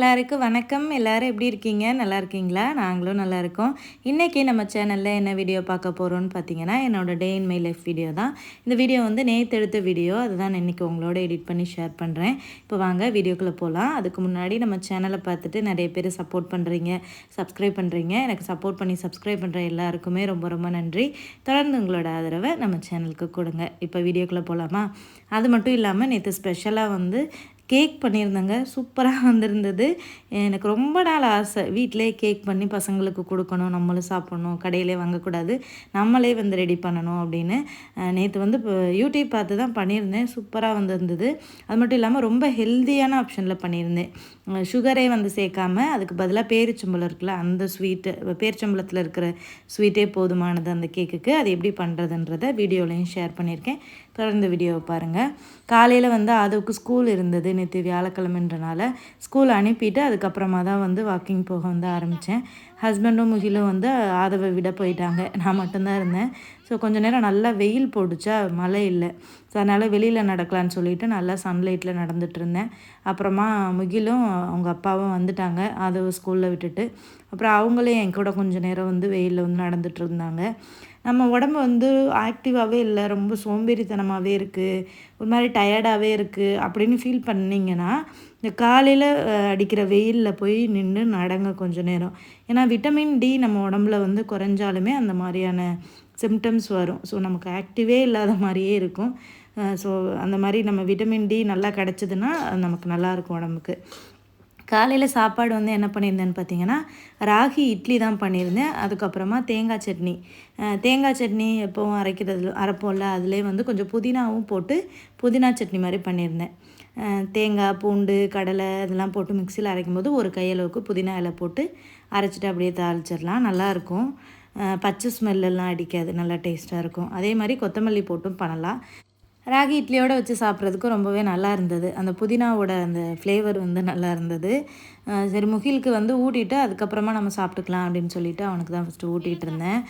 எல்லாருக்கும் வணக்கம். எல்லோரும் எப்படி இருக்கீங்க? நல்லா இருக்கீங்களா? நாங்களும் நல்லா இருக்கோம். இன்றைக்கி நம்ம சேனலில் என்ன வீடியோ பார்க்க போகிறோன்னு பார்த்தீங்கன்னா என்னோட day in my life video தான். இந்த வீடியோ வந்து நேற்று எடுத்த வீடியோ அதுதான் இன்றைக்கி உங்களோட எடிட் பண்ணி ஷேர் பண்ணுறேன் இப்போ வாங்க வீடியோக்குள்ளே போகலாம் அதுக்கு முன்னாடி நம்ம சேனலை பார்த்துட்டு நிறைய பேர் சப்போர்ட் பண்ணுறீங்க சப்ஸ்கிரைப் பண்ணுறீங்க எனக்கு சப்போர்ட் பண்ணி சப்ஸ்கிரைப் பண்ணுற எல்லாருக்குமே ரொம்ப ரொம்ப நன்றி. தொடர்ந்து உங்களோட ஆதரவை நம்ம சேனலுக்கு கொடுங்க. இப்போ வீடியோக்குள்ளே போகலாமா அது மட்டும் இல்லாமல் நேற்று ஸ்பெஷலாக வந்து கேக் பண்ணியிருந்தேங்க. சூப்பராக வந்திருந்தது. எனக்கு ரொம்ப நாள் ஆசை. வீட்டிலே கேக் பண்ணி பசங்களுக்கு கொடுக்கணும் நம்மளும் சாப்பிட்ணும் கடையிலே வாங்கக்கூடாது நம்மளே வந்து ரெடி பண்ணணும் அப்படின்னு நேற்று வந்து இப்போ யூடியூப் பார்த்து தான் பண்ணியிருந்தேன். சூப்பராக வந்திருந்தது. அது மட்டும் இல்லாமல் ரொம்ப ஹெல்த்தியான ஆப்ஷனில் பண்ணியிருந்தேன். சுகரே வந்து சேர்க்காம அதுக்கு பதிலாக பேரிச்சம்பளம் இருக்குல்ல அந்த ஸ்வீட்டு பேரிச்சம்பளத்தில் இருக்கிற ஸ்வீட்டே போதுமானது அந்த கேக்குக்கு அது எப்படி பண்ணுறதுன்றத வீடியோலையும் ஷேர் பண்ணியிருக்கேன். தொடர்ந்து வீடியோவை பாருங்கள் காலையில் வந்து அதுக்கு ஸ்கூல் இருந்தது நேற்று வியாழக்கிழமைன்றனால ஸ்கூல் அனுப்பிட்டு அதுக்கப்புறமா தான் வந்து வாக்கிங் போக வந்து ஆரம்பித்தேன் ஹஸ்பண்டும் முகிலும் வந்து ஆதவை விட போயிட்டாங்க. நான் மட்டும்தான் இருந்தேன். ஸோ கொஞ்ச நேரம் நல்லா வெயில் போடுச்சா மழை இல்லை. ஸோ அதனால் வெளியில் நடக்கலான்னு சொல்லிட்டு நல்லா சன்லைட்டில் நடந்துட்டு இருந்தேன். அப்புறமா முகிலும் அவங்க அப்பாவும் வந்துட்டாங்க. ஆதவ ஸ்கூலில் விட்டுட்டு. அப்புறம் அவங்களே என் கூட கொஞ்சம் நேரம் வந்து வெயிலில் வந்து நடந்துட்டு இருந்தாங்க. நம்ம உடம்பு வந்து ஆக்டிவாகவே இல்லை ரொம்ப சோம்பேறித்தனமாகவே இருக்குது ஒரு மாதிரி டயர்டாகவே இருக்குது அப்படின்னு ஃபீல் பண்ணிங்கன்னா இந்த காலையில் அடிக்கிற வெயிலில் போய் நின்று நடங்க கொஞ்சம் நேரம். ஏன்னா விட்டமின் டி நம்ம உடம்புல வந்து குறைஞ்சாலுமே அந்த மாதிரியான சிம்டம்ஸ் வரும். ஸோ நமக்கு ஆக்டிவே இல்லாத மாதிரியே இருக்கும். ஸோ அந்த மாதிரி நம்ம விட்டமின் டி நல்லா கிடச்சிதுன்னா நமக்கு நல்லாயிருக்கும் உடம்புக்கு. காலையில் சாப்பாடு வந்து என்ன பண்ணியிருந்தேன்னு பார்த்தீங்கன்னா ராகி இட்லி தான் பண்ணியிருந்தேன். அதுக்கப்புறமா தேங்காய் சட்னி. தேங்காய் சட்னி எப்போவும் அரைக்கிறது அரைப்போம்ல அதிலே வந்து கொஞ்சம் புதினாவும் போட்டு புதினா சட்னி மாதிரி பண்ணியிருந்தேன். தேங்காய் பூண்டு கடலை இதெல்லாம் போட்டு மிக்சியில் அரைக்கும் போது ஒரு கையளவுக்கு புதினா இலை போட்டு அரைச்சிட்டு அப்படியே தாளிச்சிடலாம். நல்லாயிருக்கும் பச்சை ஸ்மெல்லாம் அடிக்காது. நல்லா டேஸ்ட்டாக இருக்கும். அதே மாதிரி கொத்தமல்லி போட்டும் பண்ணலாம். ராகி இட்லியோடு வச்சு சாப்பிட்றதுக்கும் ரொம்பவே நல்லா இருந்தது. அந்த புதினாவோட அந்த ஃப்ளேவர் வந்து நல்லா இருந்தது. சரி முகிலுக்கு வந்து ஊட்டிட்டு அதுக்கப்புறமா நம்ம சாப்பிட்டுக்கலாம் அப்படின்னு சொல்லிட்டு அவனுக்கு தான் ஃபஸ்ட்டு ஊட்டிகிட்டு இருந்தேன்.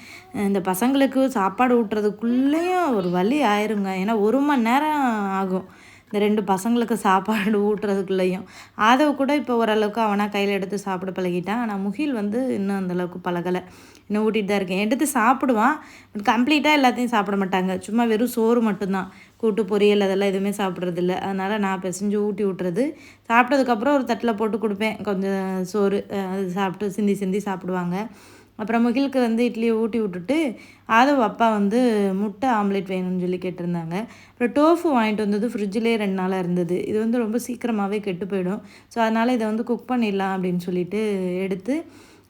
இந்த பசங்களுக்கு சாப்பாடு ஊட்டுறதுக்குள்ளேயும் ஒரு வழி ஆயிருங்க. ஏன்னா ஒரு மணி நேரம் ஆகும். இந்த ரெண்டு பசங்களுக்கு சாப்பாடு ஊட்டுறதுக்குள்ளேயும். ஆதவ கூட இப்போ ஓரளவுக்கு அவனாக கையில் எடுத்து சாப்பிட பழகிட்டான். ஆனால் முகில் வந்து இன்னும் அந்தளவுக்கு பழகலை. இன்னும் ஊட்டிகிட்டு தான் இருக்கேன். எடுத்து சாப்பிடுவான். பட் கம்ப்ளீட்டாக எல்லாத்தையும் சாப்பிட மாட்டாங்க. சும்மா வெறும் சோறு மட்டும்தான். கூட்டு பொரியல் அதெல்லாம் எதுவுமே சாப்பிட்றதில்ல. அதனால் நான் பிசைஞ்சு ஊட்டி விட்டுறது. சாப்பிட்டதுக்கப்புறம் ஒரு தட்டில் போட்டு கொடுப்பேன். கொஞ்சம் சோறு அது சாப்பிட்டு சிந்தி சிந்தி சாப்பிடுவாங்க. அப்புறம் முகிலுக்கு வந்து இட்லியை ஊட்டி விட்டுட்டு ஆதவ் அப்பா வந்து முட்டை ஆம்லேட் வேணும்னு சொல்லி கேட்டிருந்தாங்க. அப்புறம் டோஃபு வாங்கிட்டு வந்தது ஃப்ரிட்ஜிலே ரெண்டு நாளாக இருந்தது. இது வந்து ரொம்ப சீக்கிரமாகவே கெட்டு போயிடும். ஸோ அதனால் இதை வந்து குக் பண்ணிடலாம் அப்படின்னு சொல்லிட்டு எடுத்து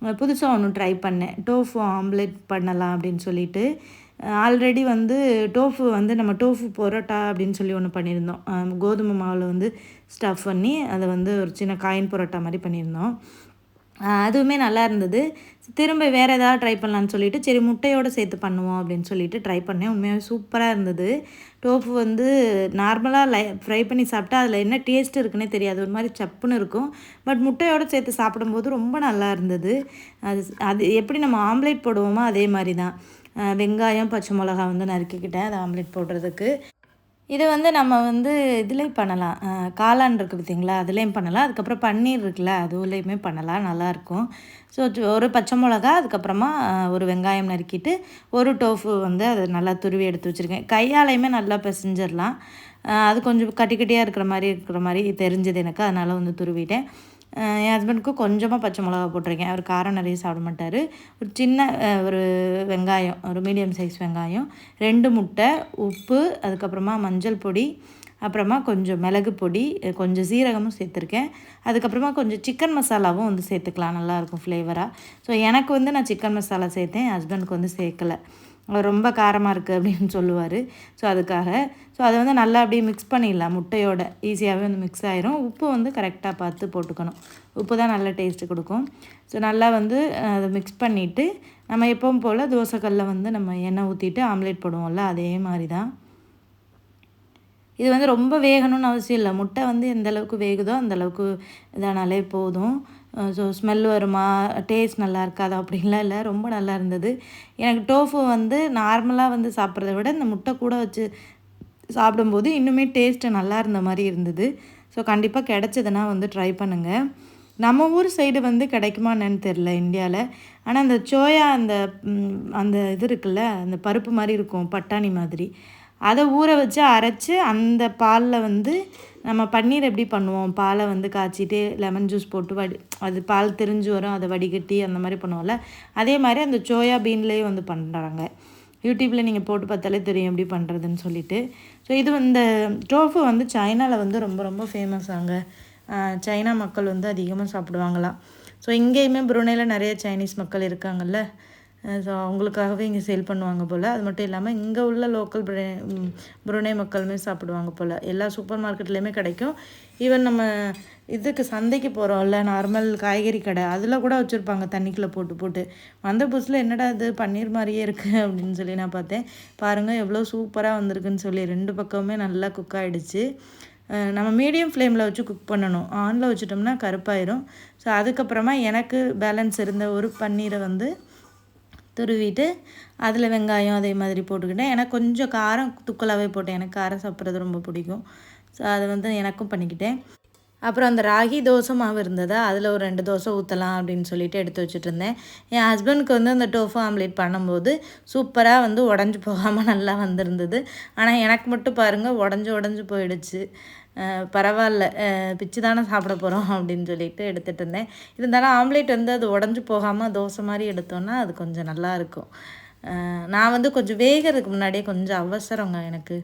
புதுசாக ஒன்று ட்ரை பண்ணேன். டோஃபு ஆம்லேட் பண்ணலாம் அப்படின்னு சொல்லிட்டு. ஆல்ரெடி வந்து டோஃபு வந்து நம்ம டோஃபு பொரோட்டா அப்படின்னு சொல்லி ஒன்று பண்ணியிருந்தோம். கோதுமை மாவில் வந்து ஸ்டஃப் பண்ணி அதை வந்து ஒரு சின்ன காயின் பொரோட்டா மாதிரி பண்ணியிருந்தோம். அதுவுமே நல்லா இருந்தது. திரும்ப வேறு ஏதாவது ட்ரை பண்ணலான்னு சொல்லிட்டு சரி முட்டையோடு சேர்த்து பண்ணுவோம் அப்படின்னு சொல்லிட்டு ட்ரை பண்ணேன். உண்மையாகவே சூப்பராக இருந்தது. டோஃபு வந்து நார்மலாக லை ஃப்ரை பண்ணி சாப்பிட்டா அதில் என்ன டேஸ்ட் இருக்குன்னே தெரியாது. ஒரு மாதிரி சப்புன்னு இருக்கும். பட் முட்டையோடு சேர்த்து சாப்பிடும்போது ரொம்ப நல்லா இருந்தது. அது அது எப்படி நம்ம ஆம்லேட் போடுவோமோ அதே மாதிரி தான். வெங்காயம் பச்சை மிளகா வந்து நறுக்கிக்கிட்டேன். அது ஆம்லேட் போடுறதுக்கு. இது வந்து நம்ம வந்து இதுலேயும் பண்ணலாம். காளான் இருக்குது பார்த்திங்களா அதுலேயும் பண்ணலாம். அதுக்கப்புறம் பன்னீர் இருக்குல்ல அதுலேயுமே பண்ணலாம். நல்லாயிருக்கும் ஸோ ஒரு பச்சை மிளகா அதுக்கப்புறமா ஒரு வெங்காயம் நறுக்கிட்டு ஒரு டோஃபு வந்து அதை நல்லா துருவி எடுத்து வச்சுருக்கேன். கையாலையுமே நல்லா பிசைஞ்சிடலாம். அது கொஞ்சம் கட்டி கட்டியாக இருக்கிற மாதிரி இருக்கிற மாதிரி தெரிஞ்சது எனக்கு. அதனால் வந்து துருவிட்டேன். என் ஹஸ்பண்டுக்கு கொஞ்சமாக பச்சை மிளகா போட்டிருக்கேன். அவர் காரம் நிறைய சாப்பிட மாட்டார். ஒரு சின்ன ஒரு வெங்காயம் ஒரு மீடியம் சைஸ் வெங்காயம் ரெண்டு முட்டை உப்பு அதுக்கப்புறமா மஞ்சள் பொடி அப்புறமா கொஞ்சம் மிளகு பொடி கொஞ்சம் சீரகமும் சேர்த்துருக்கேன். அதுக்கப்புறமா கொஞ்சம் சிக்கன் மசாலாவும் வந்து சேர்த்துக்கலாம். நல்லாயிருக்கும் ஃப்ளேவராக ஸோ எனக்கு வந்து நான் சிக்கன் மசாலா சேர்த்தேன். ஹஸ்பண்டுக்கு வந்து சேர்க்கலை. ரொம்ப காரமாக இருக்குது அப்படின்னு சொல்லுவார். ஸோ அதுக்காக ஸோ அதை வந்து நல்லா அப்படியே மிக்ஸ் பண்ணிடலாம். முட்டையோட ஈஸியாகவே வந்து மிக்ஸ் ஆயிரும். உப்பு வந்து கரெக்டாக பார்த்து போட்டுக்கணும். உப்பு தான் நல்ல டேஸ்ட்டு கொடுக்கும். ஸோ நல்லா வந்து அதை மிக்ஸ் பண்ணிவிட்டு நம்ம எப்பவும் போல் தோசைக்கல்ல வந்து நம்ம எண்ணெய் ஊற்றிட்டு ஆம்லேட் போடுவோம்ல அதே மாதிரி தான் இது வந்து ரொம்ப வேகணும்னு அவசியம் இல்லை. முட்டை வந்து எந்த அளவுக்கு வேகுதோ அந்தளவுக்கு இதானாலே போதும். ஸோ ஸ்மெல் வருமா? டேஸ்ட் நல்லா இருக்காது? அப்படின்லாம் இல்லை. ரொம்ப நல்லா இருந்தது. எனக்கு டோஃபு வந்து நார்மலாக வந்து சாப்பிட்றத விட இந்த முட்டை கூட வச்சு சாப்பிடும்போது இன்னுமே டேஸ்ட்டு நல்லா இருந்த மாதிரி இருந்தது. ஸோ கண்டிப்பாக கிடச்சதுன்னா வந்து ட்ரை பண்ணுங்கள் நம்ம ஊர் சைடு வந்து கிடைக்குமா என்னன்னு தெரில இந்தியாவில் ஆனால் அந்த சோயா அந்த அந்த இது இருக்குல்ல அந்த பருப்பு மாதிரி இருக்கும் பட்டாணி மாதிரி. அதை ஊற வச்சு அரைச்சி அந்த பாலில் வந்து நம்ம பன்னீர் எப்படி பண்ணுவோம்? பாலை வந்து காய்ச்சிட்டு லெமன் ஜூஸ் போட்டு வடி அது பால் தெரிஞ்சு வரும் அதை வடிகட்டி அந்த மாதிரி பண்ணுவோம்ல. அதே மாதிரி அந்த சோயா பீன்லேயே வந்து பண்ணுறாங்க யூடியூப்பில் நீங்கள் போட்டு பார்த்தாலே தெரியும் எப்படி பண்ணுறதுன்னு சொல்லிட்டு. ஸோ இது இந்த டோஃபு வந்து சைனாவில் வந்து ரொம்ப ரொம்ப ஃபேமஸ் ஆங்க. சைனா மக்கள் வந்து அதிகமாக சாப்பிடுவாங்களாம். ஸோ இங்கேயுமே புருனேயில் நிறைய சைனீஸ் மக்கள் இருக்காங்கல்ல. ஸோ அவங்களுக்காகவே இங்கே சேல் பண்ணுவாங்க போல். அது மட்டும் இல்லாமல் இங்கே உள்ள லோக்கல் புரே புருணை மக்களுமே சாப்பிடுவாங்க போல். எல்லா சூப்பர் மார்க்கெட்லேயுமே கிடைக்கும். ஈவன் நம்ம இதுக்கு சந்தைக்கு போகிறோம்ல நார்மல் காய்கறி கடை அதில் கூட வச்சுருப்பாங்க தண்ணிக்குள்ளே போட்டு போட்டு. வந்த புதுசில் என்னடா இது பன்னீர் மாதிரியே இருக்குது அப்படின்னு சொல்லி நான் பார்த்தேன். பாருங்கள் எவ்வளோ சூப்பராக வந்திருக்குன்னு சொல்லி ரெண்டு பக்கமுமே நல்லா குக் ஆகிடுச்சு நம்ம மீடியம் ஃப்ளேமில் வச்சு குக் பண்ணணும். ஆனில் வச்சுட்டோம்னா கருப்பாயிரும். ஸோ அதுக்கப்புறமா எனக்கு பேலன்ஸ் இருந்த ஒரு பன்னீரை வந்து துருவிட்டு அதில் வெங்காயம் அதே மாதிரி போட்டுக்கிட்டேன். எனக்கு கொஞ்சம் காரம் துக்கலாகவே போட்டேன். எனக்கு காரம் சாப்பிட்றது ரொம்ப பிடிக்கும். ஸோ அதை வந்து எனக்கும் பண்ணிக்கிட்டேன். அப்புறம் அந்த ராகி தோசை மாவு இருந்ததா? அதில் ஒரு ரெண்டு தோசை ஊற்றலாம் அப்படின்னு சொல்லிட்டு எடுத்து வச்சுட்டு இருந்தேன் என் ஹஸ்பண்ட்க்கு வந்து அந்த டோஃபு ஆம்லேட் பண்ணும்போது சூப்பராக வந்து உடஞ்சி போகாமல் நல்லா வந்திருந்தது. ஆனால் எனக்கு மட்டும் பாருங்கள் உடஞ்சி உடஞ்சி போயிடுச்சு. பரவாயில்ல. பிச்சு தானே சாப்பிட போகிறோம் அப்படின்னு சொல்லிட்டு எடுத்துகிட்டு இருந்தேன் இருந்தாலும் ஆம்லேட் வந்து அது உடஞ்சி போகாமல் தோசை மாதிரி எடுத்தோன்னா அது கொஞ்சம் நல்லாயிருக்கும் நான் வந்து கொஞ்சம் வேகிறதுக்கு முன்னாடியே கொஞ்சம் அவசரங்க எனக்கு.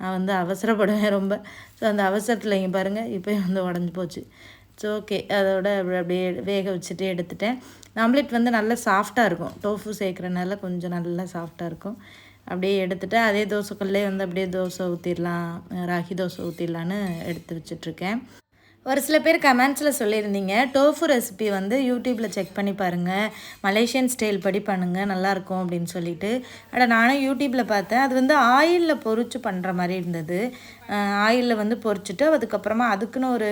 நான் வந்து அவசரப்படுவேன் ரொம்ப. ஸோ அந்த அவசரத்தில் இங்கே பாருங்கள் இப்போ வந்து உடஞ்சி போச்சு. ஸோ ஓகே அதோட அப்படியே வேக வச்சுட்டு எடுத்துட்டேன். ஆம்லேட் வந்து நல்லா சாஃப்டாக இருக்கும். டோஃபு சேர்க்குறனால கொஞ்சம் நல்லா சாஃப்டாக இருக்கும். அப்படியே எடுத்துகிட்டு அதே தோசைக்கல்லே வந்து அப்படியே தோசை ஊற்றிடலாம் ராகி தோசை ஊற்றிடலான்னு எடுத்து வச்சிட்ருக்கேன் ஒரு சில பேர் கமெண்ட்ஸில் சொல்லியிருந்தீங்க. டோஃபு ரெசிபி வந்து யூடியூப்பில் செக் பண்ணி பாருங்கள் மலேசியன் ஸ்டைல் படி பண்ணுங்கள் நல்லாயிருக்கும் அப்படின்னு சொல்லிட்டு. அட நானும் யூடியூப்பில் பார்த்தேன். அது வந்து ஆயிலில் பொறிச்சு பண்ணுற மாதிரி இருந்தது. ஆயிலில் வந்து பொறிச்சிட்டு அதுக்கப்புறமா அதுக்குன்னு ஒரு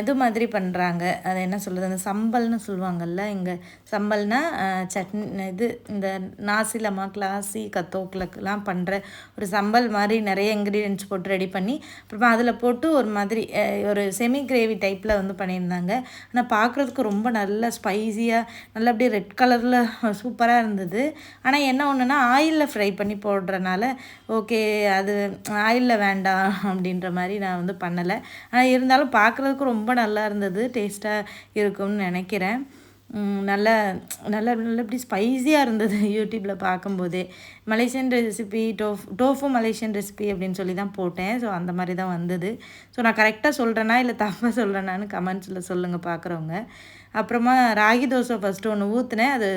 இது மாதிரி பண்ணுறாங்க அது என்ன சொல்கிறது அந்த சம்பல்னு சொல்லுவாங்கல்ல இங்கே சம்பல்னால் சட்னி இது இந்த நாசிலமா கிளாசி கத்தோக்கிலக்கெலாம் பண்ணுற ஒரு சம்பல் மாதிரி நிறைய இன்க்ரீடியன்ஸ் போட்டு ரெடி பண்ணி அப்புறமா அதில் போட்டு ஒரு மாதிரி ஒரு செமி கிரேவி டைப்பில் வந்து பண்ணியிருந்தாங்க. ஆனால் பார்க்குறதுக்கு ரொம்ப நல்ல ஸ்பைஸியாக நல்லா அப்படியே ரெட் கலரில் சூப்பராக இருந்தது. ஆனால் என்ன ஒன்றுனா ஆயிலில் ஃப்ரை பண்ணி போடுறனால ஓகே அது ஆயிலில் வேண்டாம் அப்படின்ற மாதிரி நான் வந்து பண்ணலை. ஆனால் இருந்தாலும் பார்க்குறதுக்கு ரொம்ப நல்லா இருந்தது. டேஸ்ட்டாக இருக்கும்னு நினைக்கிறேன். நல்ல நல்ல நல்ல இப்படி ஸ்பைஸியாக இருந்தது யூடியூப்பில் பார்க்கும்போதே மலேசியன் ரெசிபி டோஃப் டோஃபு மலேசியன் ரெசிபி அப்படின்னு சொல்லி தான் போட்டேன். ஸோ அந்த மாதிரி தான் வந்தது. ஸோ நான் கரெக்டாக சொல்கிறேன்னா இல்லை தப்பாக சொல்கிறேனான்னு கமெண்ட்ஸில் சொல்லுங்கள் பார்க்குறவங்க அப்புறமா ராகி தோசை ஃபஸ்ட்டு ஒன்று ஊற்றினேன் அது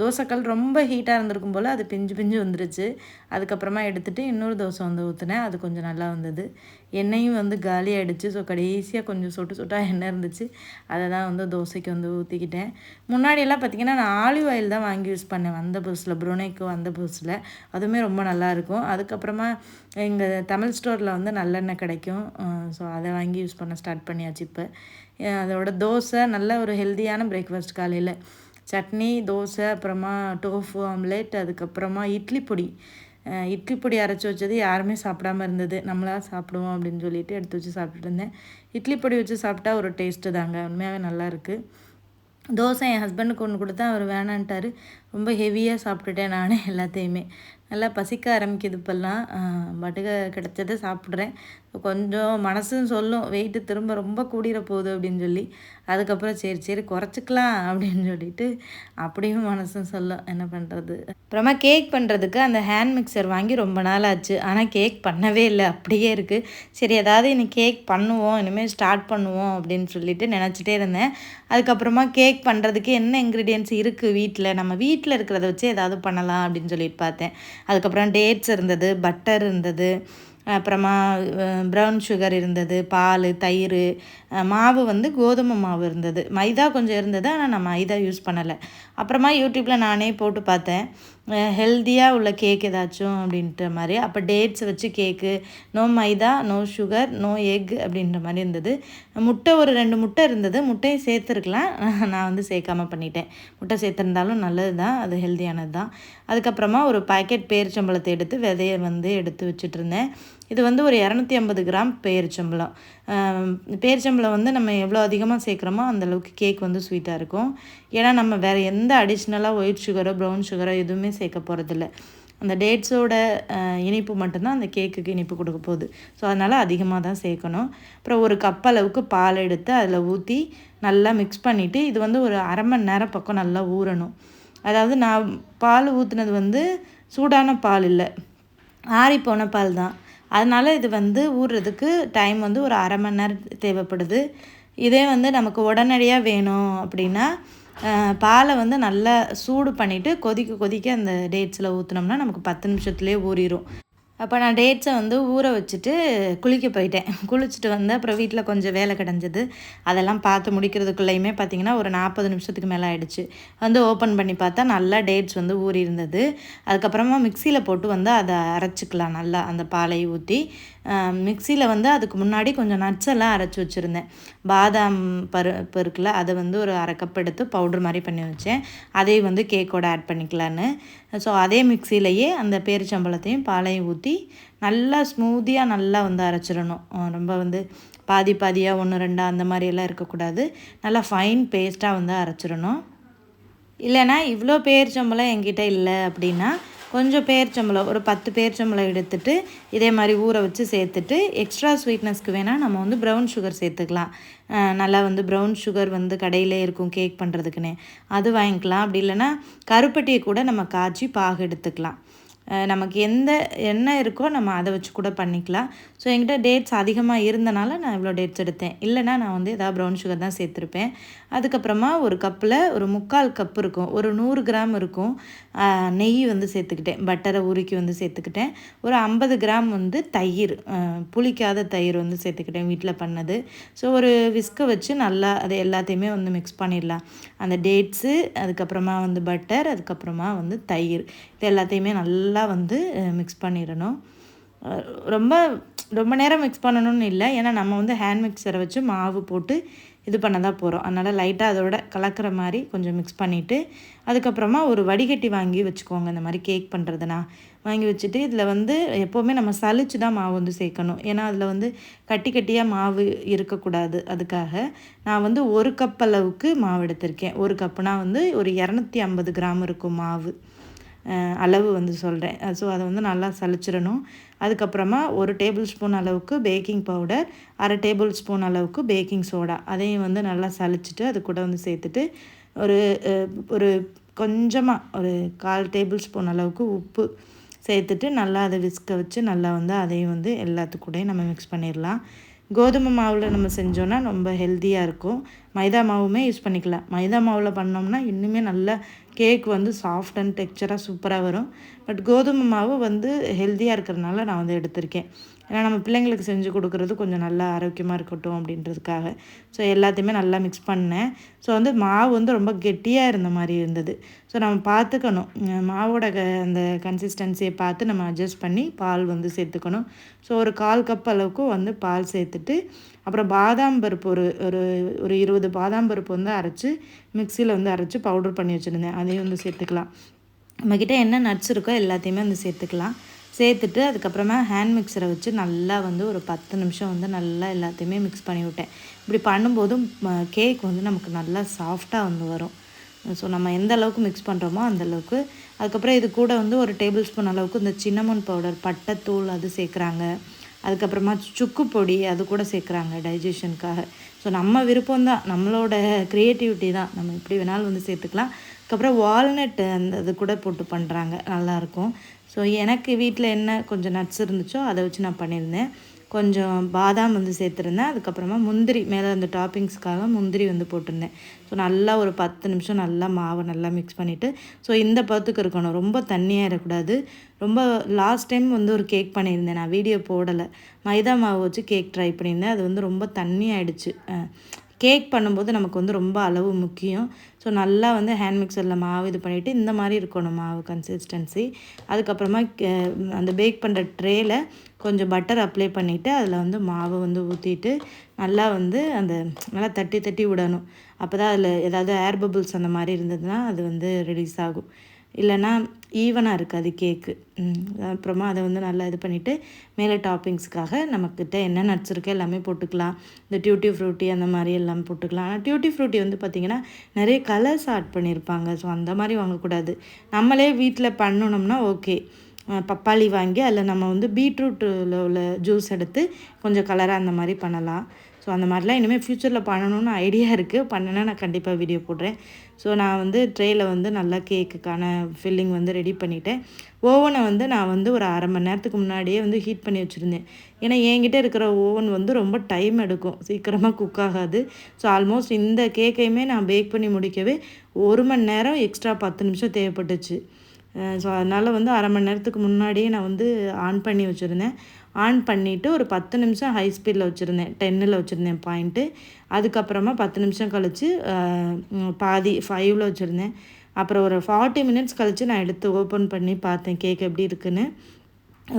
தோசைக்கல் ரொம்ப ஹீட்டாக இருந்திருக்கும் போல் அது பிஞ்சு பிஞ்சு வந்துருச்சு. அதுக்கப்புறமா எடுத்துகிட்டு இன்னொரு தோசை வந்து ஊற்றினேன் அது கொஞ்சம் நல்லா வந்தது. எண்ணெயும் வந்து காலி ஆகிடுச்சு ஸோ கடைசியாக கொஞ்சம் சொட்டு சொட்டாக எண்ணெய் இருந்துச்சு. அதை தான் வந்து தோசைக்கு வந்து ஊற்றிக்கிட்டேன் முன்னாடியெல்லாம் பார்த்திங்கன்னா நான் ஆலிவ் ஆயில் தான் வாங்கி யூஸ் பண்ணேன். வந்த புதுசில் ப்ரூனேக்கு வந்த புதுசில். அதுவுமே ரொம்ப நல்லாயிருக்கும் அதுக்கப்புறமா எங்கள் தமிழ் ஸ்டோரில் வந்து நல்லெண்ணெய் கிடைக்கும். ஸோ அதை வாங்கி யூஸ் பண்ண ஸ்டார்ட் பண்ணியாச்சு இப்போ. அதோட தோசை நல்ல ஒரு ஹெல்த்தியான பிரேக்ஃபாஸ்ட் காலையில். சட்னி தோசை அப்புறமா டோஃபு ஆம்லேட் அதுக்கப்புறமா இட்லி பொடி. இட்லி பொடி அரைச்சி வச்சது யாருமே சாப்பிடாம இருந்தது. நம்மளாக சாப்பிடுவோம் அப்படின்னு சொல்லிட்டு எடுத்து வச்சு சாப்பிட்டுட்டு இருந்தேன். இட்லி பொடி வச்சு சாப்பிட்டா ஒரு டேஸ்ட்டு தாங்க. உண்மையாகவே நல்லா இருக்குது தோசை என் ஹஸ்பண்டுக்கு ஒன்று கொடுத்தா அவர் வேணான்ட்டார். ரொம்ப ஹெவியாக சாப்பிட்டுட்டேன் நானே எல்லாத்தையுமே. நல்லா பசிக்க ஆரம்பிக்குது இப்போல்லாம். பட்டுக்க கிடச்சதை சாப்பிட்றேன். கொஞ்சம் மனசும் சொல்லும். வெயிட்டு திரும்ப ரொம்ப கூடிற போகுது அப்படின்னு சொல்லி. அதுக்கப்புறம் சரி சரி குறைச்சிக்கலாம் அப்படின்னு சொல்லிட்டு அப்படியும் மனசும் சொல்லும். என்ன பண்ணுறது அப்புறமா கேக் பண்ணுறதுக்கு அந்த ஹேண்ட் மிக்சர் வாங்கி ரொம்ப நாள் ஆச்சு. ஆனால் கேக் பண்ணவே இல்லை. அப்படியே இருக்குது சரி ஏதாவது இன்னும் கேக் பண்ணுவோம். இனிமேல் ஸ்டார்ட் பண்ணுவோம் அப்படின்னு சொல்லிட்டு நினச்சிட்டே இருந்தேன். அதுக்கப்புறமா கேக் பண்ணுறதுக்கு என்ன இன்க்ரீடியன்ஸ் இருக்குது வீட்டில் நம்ம வீட்டில் வீட்டில் இருக்கிறத வச்சு ஏதாவது பண்ணலாம் அப்படின்னு சொல்லிட்டு பார்த்தேன். அதுக்கப்புறம் டேட்ஸ் இருந்தது பட்டர் இருந்தது அப்புறமா ப்ரௌன் சுகர் இருந்தது பால் தயிர் மாவு வந்து கோதுமை மாவு இருந்தது. மைதா கொஞ்சம் இருந்தது ஆனால் நான் மைதா யூஸ் பண்ணலை. அப்புறமா யூடியூப்பில் நானே போட்டு பார்த்தேன். ஹெல்த்தியாக உள்ள கேக் ஏதாச்சும் அப்படின்ற மாதிரி. அப்போ டேட்ஸ் வச்சு cake no maida no sugar no egg அப்படின்ற மாதிரி இருந்தது. முட்டை ஒரு ரெண்டு முட்டை இருந்தது. முட்டையும் சேர்த்துருக்கலாம். நான் வந்து சேர்க்காம பண்ணிட்டேன். முட்டை சேர்த்துருந்தாலும் நல்லது தான் அது ஹெல்த்தியானது தான் அதுக்கப்புறமா ஒரு பாக்கெட் பேரிச்சம்பழத்தை எடுத்து விதையை வந்து எடுத்து வச்சுட்டு இருந்தேன். இது வந்து ஒரு இரநூத்தி ஐம்பது கிராம் பேரிச்சம்பளம் பேரிச்சம்பளம் வந்து நம்ம எவ்வளோ அதிகமாக சேர்க்குறோமோ அந்தளவுக்கு கேக் வந்து ஸ்வீட்டாக இருக்கும். ஏன்னா நம்ம வேறு எந்த அடிஷ்னலாக ஒயிட் சுகரோ ப்ரௌன் சுகரோ எதுவுமே சேர்க்க போகிறதில்ல அந்த டேட்ஸோட இனிப்பு மட்டும்தான் அந்த கேக்குக்கு இனிப்பு கொடுக்க போகுது. ஸோ அதனால் அதிகமாக தான் சேர்க்கணும். அப்புறம் ஒரு கப் அளவுக்கு பால் எடுத்து அதில் ஊற்றி நல்லா மிக்ஸ் பண்ணிவிட்டு இது வந்து ஒரு அரை மணி நேரம் பக்கம் நல்லா ஊறணும். அதாவது நான் பால் ஊற்றுனது வந்து சூடான பால் இல்லை. ஆறிப்போன பால் தான். அதனால் இது வந்து ஊறுறதுக்கு டைம் வந்து ஒரு அரை மணி நேரம் தேவைப்படுது. இதே வந்து நமக்கு உடனடியாக வேணும் அப்படின்னா பாலை வந்து நல்லா சூடு பண்ணிவிட்டு கொதிக்க கொதிக்க அந்த டேட்ஸில் ஊற்றினோம்னா நமக்கு பத்து நிமிஷத்துலேயே ஊறிடும் அப்போ நான் டேட்ஸை வந்து ஊற வச்சுட்டு குளிக்க போயிட்டேன். குளிச்சுட்டு வந்து அப்புறம் வீட்டில் கொஞ்சம் வேலை கிடஞ்சது. அதெல்லாம் பார்த்து முடிக்கிறதுக்குள்ளேயுமே பார்த்திங்கன்னா ஒரு நாற்பது நிமிஷத்துக்கு மேலே ஆகிடுச்சு வந்து ஓப்பன் பண்ணி பார்த்தா நல்லா டேட்ஸ் வந்து ஊறி இருந்தது. அதுக்கப்புறமா மிக்சியில் போட்டு வந்து அதை அரைச்சிக்கலாம் நல்லா அந்த பாலை ஊற்றி மிக்சியில் வந்து அதுக்கு முன்னாடி கொஞ்சம் நட்ஸ் எல்லாம் அரைச்சி வச்சுருந்தேன். பாதாம் பருப்பு இருக்குல்ல அதை வந்து ஒரு அரை கப் எடுத்து பவுட்ரு மாதிரி பண்ணி வச்சேன். அதையும் வந்து கேக்கோட ஆட் பண்ணிக்கலான்னு. ஸோ அதே மிக்சிலேயே அந்த பேரிச்சம்பழத்தையும் பாலையும் ஊற்றி நல்லா ஸ்மூத்தியாக நல்லா வந்து அரைச்சிடணும். ரொம்ப வந்து பாதி பாதியாக ஒன்று ரெண்டாக அந்த மாதிரியெல்லாம் இருக்கக்கூடாது. நல்லா ஃபைன் பேஸ்ட்டாக வந்து அரைச்சிடணும். இல்லைனா இவ்வளோ பேரிச்சம்பழம் என்கிட்ட இல்லை அப்படின்னா கொஞ்சம் பேரிச்சம்பழம் ஒரு பத்து பேரிச்சம்பழம் எடுத்துட்டு இதே மாதிரி ஊற வச்சு சேர்த்துட்டு எக்ஸ்ட்ரா ஸ்வீட்னஸ்க்கு வேணால் நம்ம வந்து ப்ரௌன் சுகர் சேர்த்துக்கலாம். நல்லா வந்து ப்ரௌன் சுகர் வந்து கடையிலே இருக்கும் கேக் பண்ணுறதுக்குன்னே அது வாங்கிக்கலாம். அப்படி இல்லைன்னா கருப்பட்டியை கூட நம்ம காய்ச்சி பாகு எடுத்துக்கலாம். நமக்கு எந்த என்ன இருக்கோ நம்ம அதை வச்சு கூட பண்ணிக்கலாம். ஸோ என்கிட்ட டேட்ஸ் அதிகமாக இருந்தனால நான் இவ்வளோ டேட்ஸ் எடுத்தேன். இல்லைனா நான் வந்து எதாவது ப்ரௌன் சுகர் தான் சேர்த்துருப்பேன். அதுக்கப்புறமா ஒரு கப்பில் ஒரு முக்கால் கப் இருக்கும். ஒரு நூறு கிராம் இருக்கும். நெய் வந்து சேர்த்துக்கிட்டேன். பட்டரை உருக்கி வந்து சேர்த்துக்கிட்டேன். ஒரு ஐம்பது கிராம் வந்து தயிர் புளிக்காத தயிர் வந்து சேர்த்துக்கிட்டேன் வீட்டில் பண்ணது. ஸோ ஒரு விஸ்கை வச்சு நல்லா அதை எல்லாத்தையுமே வந்து மிக்ஸ் பண்ணிடலாம். அந்த டேட்ஸு அதுக்கப்புறமா வந்து பட்டர் அதுக்கப்புறமா வந்து தயிர். இது எல்லாத்தையுமே நல்லா வந்து மிக்ஸ் பண்ணிடணும். ரொம்ப ரொம்ப நேரம் மிக்ஸ் பண்ணணும்னு இல்லை. ஏன்னா நம்ம வந்து ஹேண்ட் மிக்சரை வச்சு மாவு போட்டு இது பண்ண தான் போகிறோம் அதனால் லைட்டாக அதோட கலக்கிற மாதிரி கொஞ்சம் மிக்ஸ் பண்ணிவிட்டு அதுக்கப்புறமா ஒரு வடிகட்டி வாங்கி வச்சுக்கோங்க. இந்த மாதிரி கேக் பண்ணுறதுனா வாங்கி வச்சுட்டு இதில் வந்து எப்போவுமே நம்ம சளிச்சு தான் மாவு வந்து சேர்க்கணும். ஏன்னா அதில் வந்து கட்டி கட்டியாக மாவு இருக்கக்கூடாது. அதுக்காக நான் வந்து ஒரு கப் அளவுக்கு மாவு எடுத்திருக்கேன். ஒரு கப்புனால் வந்து ஒரு இரநூத்தி ஐம்பது கிராம் இருக்கும் மாவு. அளவு வந்து சொல்கிறேன் ஸோ அதை வந்து நல்லா சளிச்சிடணும் அதுக்கப்புறமா ஒரு டேபிள் ஸ்பூன் அளவுக்கு பேக்கிங் பவுடர் அரை டேபிள் ஸ்பூன் அளவுக்கு பேக்கிங் சோடா அதையும் வந்து நல்லா சளிச்சிட்டு அது கூட வந்து சேர்த்துட்டு ஒரு ஒரு கொஞ்சமாக ஒரு கால் டேபிள் ஸ்பூன் அளவுக்கு உப்பு சேர்த்துட்டு நல்லா அதை விஸ்க வச்சு நல்லா வந்து அதையும் வந்து எல்லாத்துக்கூடையும் நம்ம மிக்ஸ் பண்ணிடலாம். கோதுமை மாவில் நம்ம செஞ்சோன்னா ரொம்ப ஹெல்த்தியாக இருக்கும். மைதா மாவுமே யூஸ் பண்ணிக்கலாம். மைதா மாவில் பண்ணோம்னா இன்னுமே நல்ல கேக் வந்து சாஃப்ட் அண்ட் டெக்ஸ்சராக சூப்பராக வரும். பட் கோதுமை மாவு வந்து ஹெல்த்தியாக இருக்கிறதுனால நான் வந்து எடுத்திருக்கேன். ஏன்னா நம்ம பிள்ளைங்களுக்கு செஞ்சு கொடுக்குறது கொஞ்சம் நல்லா ஆரோக்கியமாக இருக்கட்டும் அப்படின்றதுக்காக. ஸோ எல்லாத்தையுமே நல்லா மிக்ஸ் பண்ணேன். ஸோ வந்து மாவு வந்து ரொம்ப கெட்டியாக இருந்த மாதிரி இருந்தது. ஸோ நம்ம பார்த்துக்கணும் மாவோட க அந்த கன்சிஸ்டன்சியை பார்த்து நம்ம அட்ஜஸ்ட் பண்ணி பால் வந்து சேர்த்துக்கணும். ஸோ ஒரு கால் கப் அளவுக்கு வந்து பால் சேர்த்துட்டு அப்புறம் பாதாம் பருப்பு ஒரு ஒரு ஒரு இருபது பாதாம் பருப்பு வந்து அரைச்சி மிக்சியில் வந்து அரைச்சி பவுடர் பண்ணி வச்சுருந்தேன். அதையும் வந்து சேர்த்துக்கலாம். நம்மக்கிட்ட என்ன நட்ஸ் இருக்கோ எல்லாத்தையுமே வந்து சேர்த்துக்கலாம். சேர்த்துட்டு அதுக்கப்புறமா ஹேண்ட் மிக்சரை வச்சு நல்லா வந்து ஒரு பத்து நிமிஷம் வந்து நல்லா எல்லாத்தையுமே மிக்ஸ் பண்ணி விட்டேன். இப்படி பண்ணும்போதும் கேக் வந்து நமக்கு நல்லா சாஃப்டாக வந்து வரும். ஸோ நம்ம எந்த அளவுக்கு மிக்ஸ் பண்ணுறோமோ அந்தளவுக்கு அதுக்கப்புறம் இது கூட வந்து ஒரு டேபிள் ஸ்பூன் அளவுக்கு இந்த சின்னமன் பவுடர் பட்டைத்தூள் அது சேர்க்குறாங்க. அதுக்கப்புறமா சுக்கு பொடி அது கூட சேர்க்குறாங்க டைஜஷனுக்காக ஸோ நம்ம விருப்பம் தான் நம்மளோட க்ரியேட்டிவிட்டி தான். நம்ம எப்படி வேணாலும் வந்து சேர்த்துக்கலாம். அதுக்கப்புறம் வால்நட் அந்த இது கூட போட்டு பண்ணுறாங்க நல்லாயிருக்கும் ஸோ எனக்கு வீட்டில் என்ன கொஞ்சம் நட்ஸ் இருந்துச்சோ அதை வச்சு நான் பண்ணியிருந்தேன். கொஞ்சம் பாதாம் வந்து சேர்த்துருந்தேன். அதுக்கப்புறமா முந்திரி மேலே அந்த டாப்பிங்ஸ்க்காக முந்திரி வந்து போட்டிருந்தேன். ஸோ நல்லா ஒரு பத்து நிமிஷம் நல்லா மாவை நல்லா மிக்ஸ் பண்ணிவிட்டு ஸோ இந்த பத்துக்கு இருக்கணும். ரொம்ப தண்ணியாக இருக்கக்கூடாது ரொம்ப லாஸ்ட் டைம் வந்து ஒரு கேக் பண்ணியிருந்தேன். நான் வீடியோ போடலை. மைதா மாவு வச்சு கேக் ட்ரை பண்ணியிருந்தேன். அது வந்து ரொம்ப தண்ணி ஆகிடுச்சு கேக் பண்ணும்போது நமக்கு வந்து ரொம்ப அளவு முக்கியம். ஸோ நல்லா வந்து ஹேண்ட் மிக்சரில் மாவு இது பண்ணிவிட்டு இந்த மாதிரி இருக்கணும் மாவு கன்சிஸ்டன்சி அதுக்கப்புறமா அந்த பேக் பண்ணுற ட்ரேயில் கொஞ்சம் பட்டர் அப்ளை பண்ணிவிட்டு அதில் வந்து மாவு வந்து ஊற்றிட்டு நல்லா வந்து அந்த நல்லா தட்டி தட்டி விடணும். அப்போ தான் அதில் ஏதாவது ஏர் பபுள்ஸ் அந்த மாதிரி இருந்ததுன்னா அது வந்து ரிலீஸ் ஆகும். இல்லைன்னா ஈவனாக இருக்காது கேக்கு அப்புறமா அதை வந்து நல்லா இது பண்ணிவிட்டு மேலே டாப்பிங்ஸ்க்காக நம்மக்கிட்ட என்ன நட்ஸ் இருக்கோ எல்லாமே போட்டுக்கலாம். இந்த டியூட்டி ஃப்ரூட்டி அந்த மாதிரி எல்லாம் போட்டுக்கலாம். ஆனால் டியூட்டி ஃப்ரூட்டி வந்து பார்த்திங்கன்னா நிறைய கலர்ஸ் ஆட் பண்ணியிருப்பாங்க ஸோ அந்த மாதிரி வாங்கக்கூடாது. நம்மளே வீட்டில் பண்ணணும்னா ஓகே பப்பாளி வாங்கி அதில் நம்ம வந்து பீட்ரூட்டில் உள்ள ஜூஸ் எடுத்து கொஞ்சம் கலராக அந்த மாதிரி பண்ணலாம். ஸோ அந்த மாதிரிலாம் இனிமேல் ஃப்யூச்சரில் பண்ணணும்னு ஐடியா இருக்குது பண்ணேன்னா நான் கண்டிப்பாக வீடியோ போடுறேன். ஸோ நான் வந்து ட்ரேயில் வந்து நல்லா கேக்குக்கான ஃபில்லிங் வந்து ரெடி பண்ணிவிட்டேன் ஓவனை வந்து நான் வந்து ஒரு அரை மணி நேரத்துக்கு முன்னாடியே வந்து ஹீட் பண்ணி வச்சுருந்தேன். ஏன்னா என்கிட்ட இருக்கிற ஓவன் வந்து ரொம்ப டைம் எடுக்கும். சீக்கிரமாக குக் ஆகாது. ஸோ ஆல்மோஸ்ட் இந்த கேக்கையுமே நான் பேக் பண்ணி முடிக்கவே ஒரு மணி நேரம் எக்ஸ்ட்ரா பத்து நிமிஷம் தேவைப்பட்டுச்சு. ஸோ அதனால் வந்து அரை மணி நேரத்துக்கு முன்னாடியே நான் வந்து ஆன் பண்ணி வச்சுருந்தேன். ஆன் பண்ணிவிட்டு ஒரு பத்து நிமிஷம் ஹை ஸ்பீடில் வச்சுருந்தேன். டென்னில் வச்சுருந்தேன் பாயிண்ட்டு அதுக்கப்புறமா பத்து நிமிஷம் கழித்து பாதி ஃபைவ்ல வச்சுருந்தேன். அப்புறம் ஒரு ஃபார்ட்டி மினிட்ஸ் கழித்து நான் எடுத்து ஓப்பன் பண்ணி பார்த்தேன். கேக் எப்படி இருக்குன்னு.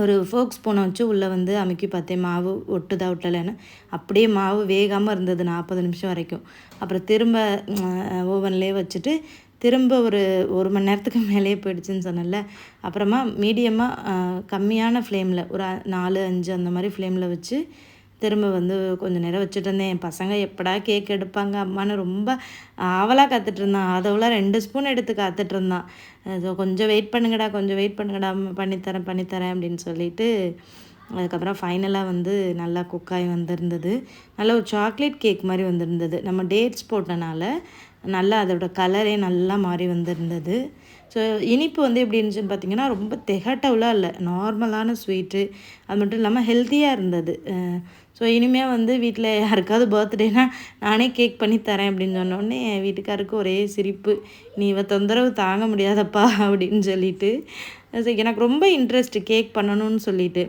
ஒரு ஃபோக் ஸ்பூனை வச்சு உள்ளே வந்து அமுக்கி பார்த்தேன். மாவு ஒட்டுதா ஒட்டலைன்னு. அப்படியே மாவு வேகாமல் இருந்தது நாற்பது நிமிஷம் வரைக்கும். அப்புறம் திரும்ப ஓவன்லேயே வச்சுட்டு திரும்ப ஒரு ஒரு மணி நேரத்துக்கு மேலேயே போயிடுச்சுன்னு சொன்னல அப்புறமா மீடியமாக கம்மியான ஃப்ளேமில் ஒரு நாலு அஞ்சு அந்த மாதிரி ஃப்ளேமில் வச்சு திரும்ப வந்து கொஞ்சம் நேரம் வச்சுட்டு இருந்தேன். என் பசங்க எப்படா கேக் எடுப்பாங்க அம்மான்னு ரொம்ப ஆவலாக காத்துட்ருந்தான் இருந்தான். ரெண்டு ஸ்பூன் எடுத்து காத்துட்ருந்தான் ஸோ கொஞ்சம் வெயிட் பண்ணுங்கடா கொஞ்சம் வெயிட் பண்ணுங்கடா பண்ணித்தரேன் பண்ணித்தரேன் அப்படின்னு சொல்லிட்டு அதுக்கப்புறம் ஃபைனலாக வந்து நல்லா குக்காய் வந்திருந்தது. நல்ல ஒரு சாக்லேட் கேக் மாதிரி வந்திருந்தது. நம்ம டேட்ஸ் போட்டனால நல்லா அதோட கலரே நல்லா மாறி வந்திருந்தது. ஸோ இனிப்பு வந்து எப்படி இருந்துச்சுன்னு பார்த்தீங்கன்னா ரொம்ப திகட்டவுலாம் இல்லை. நார்மலான ஸ்வீட்டு அது மட்டும் இல்லாமல் ஹெல்த்தியாக இருந்தது. ஸோ இனிமேல் வந்து வீட்டில் யாருக்காவது பர்த்டேனா நானே கேக் பண்ணி தரேன் அப்படின்னு சொன்னோடனே என் வீட்டுக்காருக்கு ஒரே சிரிப்பு நீ இவ தொந்தரவு தாங்க முடியாதப்பா அப்படின்னு சொல்லிட்டு. ஸோ எனக்கு ரொம்ப இன்ட்ரெஸ்ட் கேக் பண்ணணும்னு சொல்லிட்டு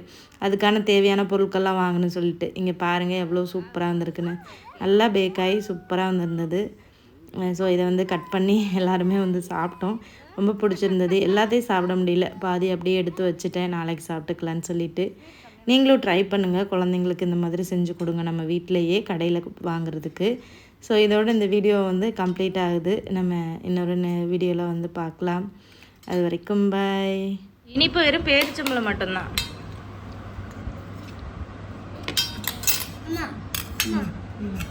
அதுக்கான தேவையான பொருட்கள்லாம் வாங்கணும்னு சொல்லிட்டு இங்கே பாருங்கள் எவ்வளோ சூப்பராக வந்திருக்குன்னு. நல்லா பேக்காகி சூப்பராக வந்திருந்தது. ஸோ இதை வந்து கட் பண்ணி எல்லாருமே வந்து சாப்பிட்டோம். ரொம்ப பிடிச்சிருந்தது. எல்லாத்தையும் சாப்பிட முடியல. பாதி அப்படியே எடுத்து வச்சுட்டேன். நாளைக்கு சாப்பிட்டுக்கலான்னு சொல்லிட்டு. நீங்களும் ட்ரை பண்ணுங்கள் குழந்தைங்களுக்கு இந்த மாதிரி செஞ்சு கொடுங்க நம்ம வீட்டிலையே கடையில் வாங்குறதுக்கு. ஸோ இதோட இந்த வீடியோ வந்து கம்ப்ளீட் ஆகுது. நம்ம இன்னொரு வீடியோவில் வந்து பார்க்கலாம். அது வரைக்கும் பாய் இனிப்பு வெறும் பேரிச்சம்பளம் மட்டும்தான். Spoon.